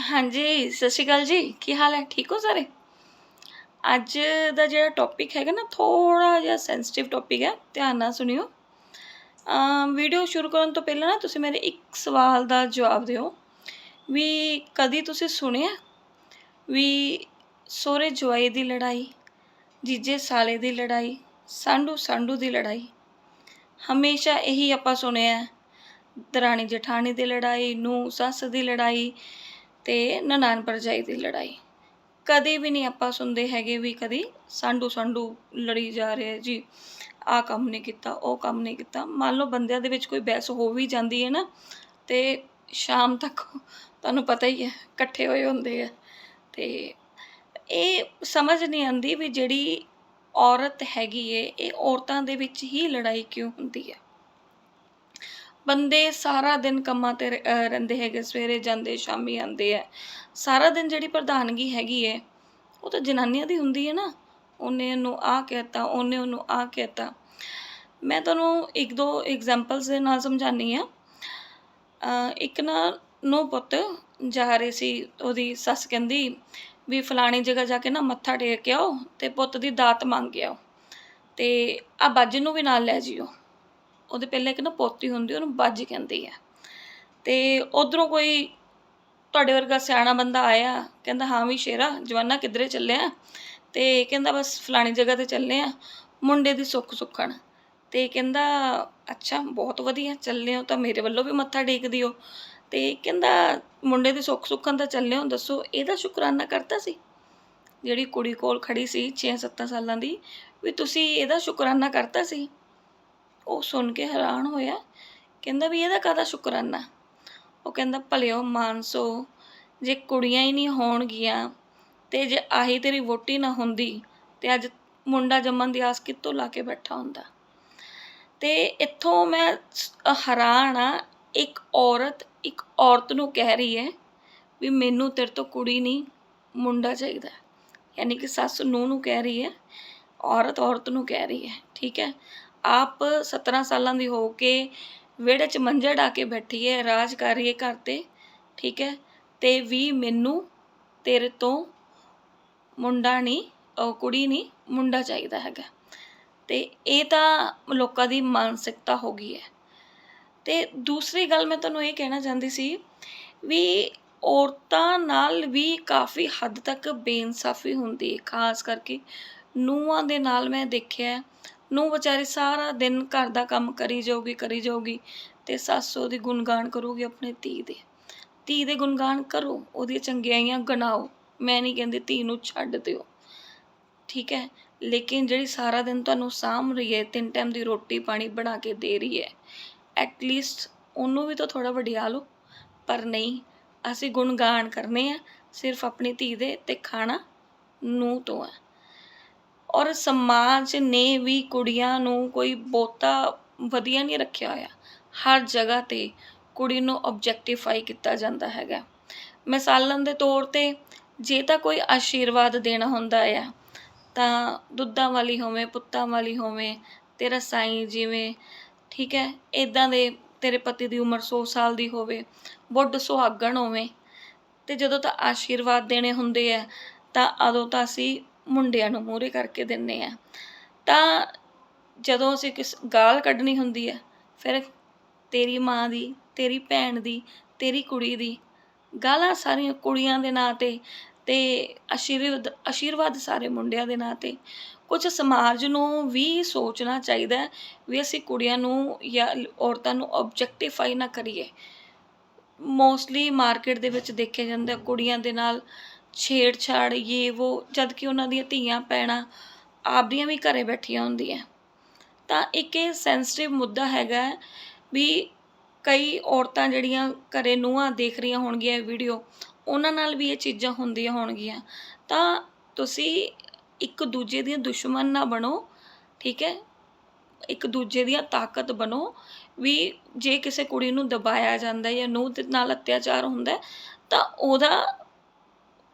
ਹਾਂਜੀ, ਸਤਿ ਸ਼੍ਰੀ ਅਕਾਲ ਜੀ। ਕੀ ਹਾਲ ਹੈ? ਠੀਕ ਹੋ ਸਾਰੇ? ਅੱਜ ਦਾ ਜਿਹੜਾ ਟੌਪਿਕ ਹੈਗਾ ਨਾ ਥੋੜਾ ਜਿਹਾ ਸੈਂਸਿਟਿਵ ਟੌਪਿਕ ਹੈ, ਧਿਆਨ ਨਾਲ ਸੁਣਿਓ। ਵੀਡੀਓ ਸ਼ੁਰੂ ਕਰਨ ਤੋਂ ਪਹਿਲਾਂ ਨਾ, ਤੁਸੀਂ ਮੇਰੇ ਇੱਕ ਸਵਾਲ ਦਾ ਜਵਾਬ ਦਿਓ। ਵੀ ਕਦੀ ਤੁਸੀਂ ਸੁਣਿਆ? ਵੀ ਸੋਹਰੇ ਜਵਾਈ ਦੀ ਲੜਾਈ, ਜੀਜੇ ਸਾਲੇ ਦੀ ਲੜਾਈ, ਸਾਂਢੂ ਸਾਂਢੂ ਦੀ ਲੜਾਈ, ਹਮੇਸ਼ਾ ਇਹੀ ਆਪਾਂ ਸੁਣਿਆ ਦਰਾਣੀ ਜਠਾਣੀ ਦੀ ਲੜਾਈ ਨੂੰ ਸੱਸ ਦੀ ਲੜਾਈ ਤੇ ਨਨਾਣ ਭਰਜਾਈ ਦੀ ਲੜਾਈ। ਕਦੇ ਵੀ ਨਹੀਂ ਆਪਾਂ ਸੁਣਦੇ ਹੈਗੇ ਵੀ ਕਦੀ ਸਾਂਢੂ ਸਾਂਢੂ ਲੜੀ ਜਾ ਰਹੇ, ਜੀ, ਆਹ ਕੰਮ ਨਹੀਂ ਕੀਤਾ, ਉਹ ਕੰਮ ਨਹੀਂ ਕੀਤਾ। ਮੰਨ ਲਓ ਬੰਦਿਆਂ ਦੇ ਵਿੱਚ ਕੋਈ ਬਹਿਸ ਹੋ ਵੀ ਜਾਂਦੀ ਹੈ ਨਾ, ਤੇ ਸ਼ਾਮ ਤੱਕ ਤੁਹਾਨੂੰ ਪਤਾ ਹੀ ਹੈ, ਇਕੱਠੇ ਹੋਏ ਹੁੰਦੇ ਆ। ਤੇ ਇਹ ਸਮਝ ਨਹੀਂ ਆਉਂਦੀ ਵੀ ਜਿਹੜੀ ਔਰਤ ਹੈਗੀ ਏ ਇਹ ਔਰਤਾਂ ਦੇ ਵਿੱਚ ਹੀ ਲੜਾਈ ਕਿਉਂ ਹੁੰਦੀ ਹੈ? ਬੰਦੇ ਸਾਰਾ ਦਿਨ ਕੰਮਾਂ ਤੇ ਰਹਿੰਦੇ ਹੈਗੇ, ਸਵੇਰੇ ਜਾਂਦੇ, ਸ਼ਾਮੀ ਆਉਂਦੇ ਆ। ਸਾਰਾ ਦਿਨ ਜਿਹੜੀ ਪ੍ਰਧਾਨਗੀ ਹੈਗੀ ਏ, ਉਹ ਤਾਂ ਜਨਾਨੀਆਂ ਦੀ ਹੁੰਦੀ ਹੈ ਨਾ। ਉਹਨੇ ਉਹਨੂੰ ਆ ਕਹਿਤਾ, ਉਹਨੇ ਉਹਨੂੰ ਆ ਕਹਿਤਾ। ਮੈਂ ਤੁਹਾਨੂੰ ਇੱਕ ਦੋ ਐਗਜ਼ਾਮਪਲਸ ਦੇ ਨਾਲ ਸਮਝਾਨੀ ਆ ਇੱਕ ਨਾ ਨੋ ਪੁੱਤ ਜਾ ਰਹੇ ਸੀ, ਉਹਦੀ ਸੱਸ ਕਹਿੰਦੀ ਵੀ ਫਲਾਣੀ ਜਗ੍ਹਾ ਜਾ ਕੇ ਨਾ ਮੱਥਾ ਟੇਕ ਕੇ ਆਓ ਤੇ ਪੁੱਤ ਦੀ ਦਾਤ ਮੰਗ ਕੇ ਆਓ ਤੇ ਆ ਬੱਜ ਨੂੰ ਵੀ ਨਾਲ ਲੈ ਜਿਓ। ਉਹਦੇ ਪਹਿਲਾਂ ਇੱਕ ਨਾ ਪੋਤੀ ਹੁੰਦੀ, ਉਹਨੂੰ ਬਾਜੀ ਕਹਿੰਦੀ ਆ। ਤੇ ਉਧਰੋਂ ਕੋਈ ਤੁਹਾਡੇ ਵਰਗਾ ਸਿਆਣਾ ਬੰਦਾ ਆਇਆ, ਕਹਿੰਦਾ, ਹਾਂ ਵੀ ਸ਼ੇਰਾ, ਜਵਾਨਾ ਕਿੱਧਰੇ ਚੱਲਿਆ? ਤੇ ਕਹਿੰਦਾ, ਬਸ ਫਲਾਣੀ ਜਗ੍ਹਾ ਤੇ ਚੱਲੇ ਆ, ਮੁੰਡੇ ਦੀ ਸੁੱਖ ਸੁੱਖਣ। ਤੇ ਕਹਿੰਦਾ, ਅੱਛਾ, ਬਹੁਤ ਵਧੀਆ, ਚੱਲੇ ਹੋ ਤਾਂ ਮੇਰੇ ਵੱਲੋਂ ਵੀ ਮੱਥਾ ਟੇਕ ਦਿਓ ਤੇ ਕਹਿੰਦਾ, ਮੁੰਡੇ ਦੀ ਸੁੱਖ ਸੁੱਖਣ ਤਾਂ ਚੱਲੇ ਹੋ ਦੱਸੋ, ਇਹਦਾ ਸ਼ੁਕਰਾਨਾ ਕਰਤਾ ਸੀ? ਜਿਹੜੀ ਕੁੜੀ ਕੋਲ ਖੜੀ ਸੀ 6-7 ਸਾਲਾਂ ਦੀ, ਵੀ ਤੁਸੀਂ ਇਹਦਾ ਸ਼ੁਕਰਾਨਾ ਕਰਤਾ ਸੀ? ਉਹ ਸੁਣ ਕੇ ਹੈਰਾਨ ਹੋਇਆ। ਕਹਿੰਦਾ ਵੀ ਇਹਦਾ ਕਾਹਦਾ ਸ਼ੁਕਰਾਨਾ? ਉਹ ਕਹਿੰਦਾ, ਭਲਿਓ ਮਾਨਸੋ, ਜੇ ਕੁੜੀਆਂ ਹੀ ਨਹੀਂ ਹੋਣਗੀਆਂ ਤੇ ਜੇ ਆਹੀ ਤੇਰੀ ਵੋਟੀ ਨਾ ਹੁੰਦੀ ਤੇ ਅੱਜ ਮੁੰਡਾ ਜੰਮਣ ਦੀ ਆਸ ਕਿੱਥੋਂ ਲਾ ਕੇ ਬੈਠਾ ਹੁੰਦਾ? ਤੇ ਇੱਥੋਂ ਮੈਂ ਹੈਰਾਨ ਆ, ਇੱਕ ਔਰਤ ਇੱਕ ਔਰਤ ਨੂੰ ਕਹਿ ਰਹੀ ਹੈ ਵੀ ਮੈਨੂੰ ਤੇਰੇ ਤੋਂ ਕੁੜੀ ਨਹੀਂ, ਮੁੰਡਾ ਚਾਹੀਦਾ ਯਾਨੀ ਕਿ ਸੱਸ ਨੂੰ ਨੂੰ ਕਹਿ ਰਹੀ ਹੈ, ਔਰਤ ਔਰਤ ਨੂੰ ਕਹਿ ਰਹੀ ਹੈ, ਠੀਕ ਹੈ? ਆਪ 17 ਸਾਲਾਂ ਦੀ ਹੋ ਕੇ ਵਿਹੜੇ 'ਚ ਮੰਜਾ ਢਾ ਕੇ ਬੈਠੀ ਹੈ, ਰਾਜ ਕਰ ਰਹੀ ਹੈ ਘਰ ਤੇ, ਠੀਕ ਹੈ? ਅਤੇ ਵੀ ਮੈਨੂੰ ਤੇਰੇ ਤੋਂ ਮੁੰਡਾ ਨਹੀਂ ਕੁੜੀ ਨਹੀਂ ਮੁੰਡਾ ਚਾਹੀਦਾ ਹੈਗਾ। ਅਤੇ ਇਹ ਤਾਂ ਲੋਕਾਂ ਦੀ ਮਾਨਸਿਕਤਾ ਹੋ ਗਈ ਹੈ। ਅਤੇ ਦੂਸਰੀ ਗੱਲ ਮੈਂ ਤੁਹਾਨੂੰ ਇਹ ਕਹਿਣਾ ਚਾਹੁੰਦੀ ਸੀ ਵੀ ਔਰਤਾਂ ਨਾਲ ਵੀ ਕਾਫੀ ਹੱਦ ਤੱਕ ਬੇਇਨਸਾਫੀ ਹੁੰਦੀ ਹੈ, ਖਾਸ ਕਰਕੇ ਨੂੰਹਾਂ ਦੇ ਨਾਲ ਮੈਂ ਦੇਖਿਆ ਨੂੰ ਵਿਚਾਰੀ ਸਾਰਾ ਦਿਨ ਘਰ ਦਾ ਕੰਮ ਕਰੀ ਜਾਊਗੀ ਕਰੀ ਜਾਊਗੀ ਤੇ ਸੱਸ ਉਹਦੀ ਗੁਣਗਾਨ ਕਰੂਗੀ ਆਪਣੇ ਧੀ ਦੇ। ਧੀ ਦੇ ਗੁਣਗਾਨ ਕਰੋ, ਉਹਦੀਆਂ ਚੰਗਿਆਈਆਂ ਗਣਾਓ। ਮੈਂ ਨਹੀਂ ਕਹਿੰਦੀ ਧੀ ਨੂੰ ਛੱਡ ਦਿਓ। ਠੀਕ ਹੈ, ਲੇਕਿਨ ਜਿਹੜੀ ਸਾਰਾ ਦਿਨ ਤੁਹਾਨੂੰ ਸਾਂਭ ਰਹੀ ਹੈ, ਤਿੰਨ ਟਾਈਮ ਦੀ ਰੋਟੀ ਪਾਣੀ ਬਣਾ ਕੇ ਦੇ ਰਹੀ ਹੈ ਐਟ ਲੀਸਟ ਉਹਨੂੰ ਵੀ ਤਾਂ ਥੋੜਾ ਵਡਿਆ ਲਓ। ਪਰ ਨਹੀਂ, ਅਸੀਂ ਗੁਣਗਾਨ ਕਰਨੇ ਆ, ਸਿਰਫ ਆਪਣੀ ਧੀ ਦੇ ਤੇ ਖਾਣਾ ਨੂੰ ਤੋਂ ਹੈ। ਔਰ ਸਮਾਜ ਨੇ ਵੀ ਕੁੜੀਆਂ ਨੂੰ ਕੋਈ ਬਹੁਤਾ ਵਧੀਆ ਨਹੀਂ ਰੱਖਿਆ ਹੋਇਆ। ਹਰ ਜਗ੍ਹਾ ਤੇ ਕੁੜੀ ਨੂੰ ਓਬਜੈਕਟੀਫਾਈ ਕੀਤਾ ਜਾਂਦਾ ਹੈਗਾ। ਮਿਸਾਲਨ ਦੇ ਤੌਰ ਤੇ ਜੇ ਤਾਂ ਕੋਈ ਆਸ਼ੀਰਵਾਦ ਦੇਣਾ ਹੁੰਦਾ ਆ, ਤਾਂ ਦੁੱਧਾਂ ਵਾਲੀ ਹੋਵੇ, ਪੁੱਤਾਂ ਵਾਲੀ ਹੋਵੇ, ਤੇਰਾ ਸਾਈਂ ਜਿਵੇਂ, ਠੀਕ ਹੈ ਇਦਾਂ ਦੇ ਤੇਰੇ ਪਤੀ ਦੀ ਉਮਰ 100 ਸਾਲ ਦੀ ਹੋਵੇ, ਬੁੱਢ ਸੁਹਾਗਣ ਹੋਵੇ, ਤੇ ਜਦੋਂ ਤਾਂ ਆਸ਼ੀਰਵਾਦ ਦੇਣੇ ਹੁੰਦੇ ਆ, ਤਾਂ ਉਦੋਂ ਤਾਂ ਅਸੀਂ ਮੁੰਡਿਆਂ ਨੂੰ ਮੂਹਰੇ ਕਰਕੇ ਦਿੰਨੇ ਆ। ਤਾਂ ਜਦੋਂ ਅਸੀਂ ਕਿਸ ਗਾਲ ਕੱਢਣੀ ਹੁੰਦੀ ਹੈ ਫਿਰ ਤੇਰੀ ਮਾਂ ਦੀ, ਤੇਰੀ ਭੈਣ ਦੀ, ਤੇਰੀ ਕੁੜੀ ਦੀ ਗਾਲਾਂ ਸਾਰੀਆਂ ਕੁੜੀਆਂ ਦੇ ਨਾਂ ਤੇ ਤੇ ਅਸ਼ੀਰਵਾਦ ਆਸ਼ੀਰਵਾਦ ਸਾਰੇ ਮੁੰਡਿਆਂ ਦੇ ਨਾਂ ਤੇ। ਕੁਝ ਸਮਾਜ ਨੂੰ ਵੀ ਸੋਚਣਾ ਚਾਹੀਦਾ ਵੀ ਅਸੀਂ ਕੁੜੀਆਂ ਨੂੰ ਜਾਂ ਔਰਤਾਂ ਨੂੰ ਆਬਜੈਕਟੀਫਾਈ ਨਾ ਕਰੀਏ। ਮੋਸਟਲੀ ਮਾਰਕੀਟ ਦੇ ਵਿੱਚ ਦੇਖਿਆ ਜਾਂਦਾ ਕੁੜੀਆਂ ਦੇ ਨਾਲ ਛੇੜਛਾੜ ਇਹ ਉਹ ਜਦ ਕਿ ਉਹਨਾਂ ਦੀਆਂ ਧੀਆਂ ਪੈਣਾ ਆਪਦੀਆਂ ਵੀ ਘਰੇ ਬੈਠੀਆਂ ਹੁੰਦੀਆਂ। ਤਾਂ ਇੱਕ ਇਹ ਸੈਂਸਿਟਿਵ ਮੁੱਦਾ ਹੈਗਾ ਵੀ ਕਈ ਔਰਤਾਂ ਜਿਹੜੀਆਂ ਘਰੇ ਨੂੰਹਾਂ ਦੇਖ ਰਹੀਆਂ ਹੋਣਗੀਆਂ ਇਹ ਵੀਡੀਓ ਉਹਨਾਂ ਨਾਲ ਵੀ ਇਹ ਚੀਜ਼ਾਂ ਹੁੰਦੀਆਂ ਹੋਣਗੀਆਂ। ਤਾਂ ਤੁਸੀਂ ਇੱਕ ਦੂਜੇ ਦੀਆਂ ਦੁਸ਼ਮਣ ਨਾ ਬਣੋ, ਠੀਕ ਹੈ? ਇੱਕ ਦੂਜੇ ਦੀਆਂ ਤਾਕਤ ਬਣੋ ਵੀ ਜੇ ਕਿਸੇ ਕੁੜੀ ਨੂੰ ਦਬਾਇਆ ਜਾਂਦਾ ਜਾਂ ਨੂੰਹ ਦੇ ਨਾਲ ਅਤਿਆਚਾਰ ਹੁੰਦਾ, ਤਾਂ ਉਹਦਾ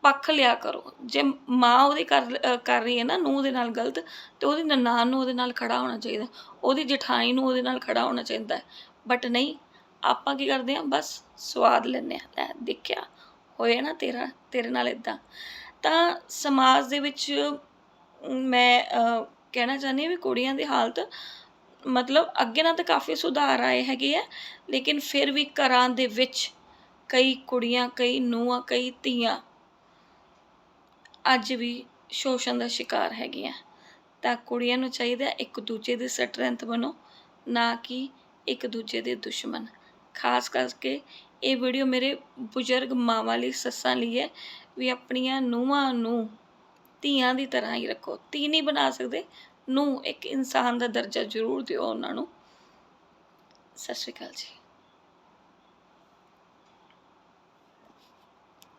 ਪੱਖ ਲਿਆ ਕਰੋ। ਜੇ ਮਾਂ ਉਹਦੀ ਕਰ ਕਰ ਰਹੀ ਹੈ ਨਾ ਨੂੰਹ ਦੇ ਨਾਲ ਗਲਤ, ਤੇ ਉਹਦੀ ਨਨਾਣ ਨੂੰ ਉਹਦੇ ਨਾਲ ਖੜਾ ਹੋਣਾ ਚਾਹੀਦਾ। ਉਹਦੀ ਜਠਾਣੀ ਨੂੰ ਉਹਦੇ ਨਾਲ ਖੜਾ ਹੋਣਾ ਚਾਹੀਦਾ ਬਟ ਨਹੀਂ, ਆਪਾਂ ਕੀ ਕਰਦੇ ਹਾਂ? ਬਸ ਸਵਾਦ ਲੈਂਦੇ ਹਾਂ। ਲੈ, ਦੇਖਿਆ ਹੋਏ ਨਾ ਤੇਰਾ, ਤੇਰੇ ਨਾਲ ਇਦਾਂ ਤਾਂ ਸਮਾਜ ਦੇ ਵਿੱਚ ਮੈਂ ਕਹਿਣਾ ਚਾਹੁੰਦੀ ਹਾਂ ਵੀ ਕੁੜੀਆਂ ਦੀ ਹਾਲਤ ਮਤਲਬ ਅੱਗੇ ਨਾਲ ਤਾਂ ਕਾਫੀ ਸੁਧਾਰ ਆਏ ਹੈਗੇ ਆ, ਲੇਕਿਨ ਫਿਰ ਵੀ ਘਰਾਂ ਦੇ ਵਿੱਚ ਕਈ ਕੁੜੀਆਂ, ਕਈ ਨੂੰਹਾਂ, ਕਈ ਧੀਆਂ ਅੱਜ ਵੀ ਸ਼ੋਸ਼ਣ ਦਾ ਸ਼ਿਕਾਰ ਹੈਗੀਆਂ। ਤਾਂ ਕੁੜੀਆਂ ਨੂੰ ਚਾਹੀਦਾ ਇੱਕ ਦੂਜੇ ਦੀ ਸਟਰੈਂਥ ਬਣੋ, ਨਾ ਕਿ ਇੱਕ ਦੂਜੇ ਦੇ ਦੁਸ਼ਮਣ। ਖਾਸ ਕਰਕੇ ਇਹ ਵੀਡੀਓ ਮੇਰੇ ਬਜ਼ੁਰਗ ਮਾਵਾਂ ਲਈ, ਸੱਸਾਂ ਲਈ ਹੈ ਵੀ ਆਪਣੀਆਂ ਨੂੰਹਾਂ ਨੂੰ ਧੀਆਂ ਦੀ ਤਰ੍ਹਾਂ ਹੀ ਰੱਖੋ। ਧੀ ਨਹੀਂ ਬਣਾ ਸਕਦੇ ਨੂੰ ਇੱਕ ਇਨਸਾਨ ਦਾ ਦਰਜਾ ਜ਼ਰੂਰ ਦਿਓ ਉਹਨਾਂ ਨੂੰ। ਸਤਿ ਸ਼੍ਰੀ ਅਕਾਲ ਜੀ।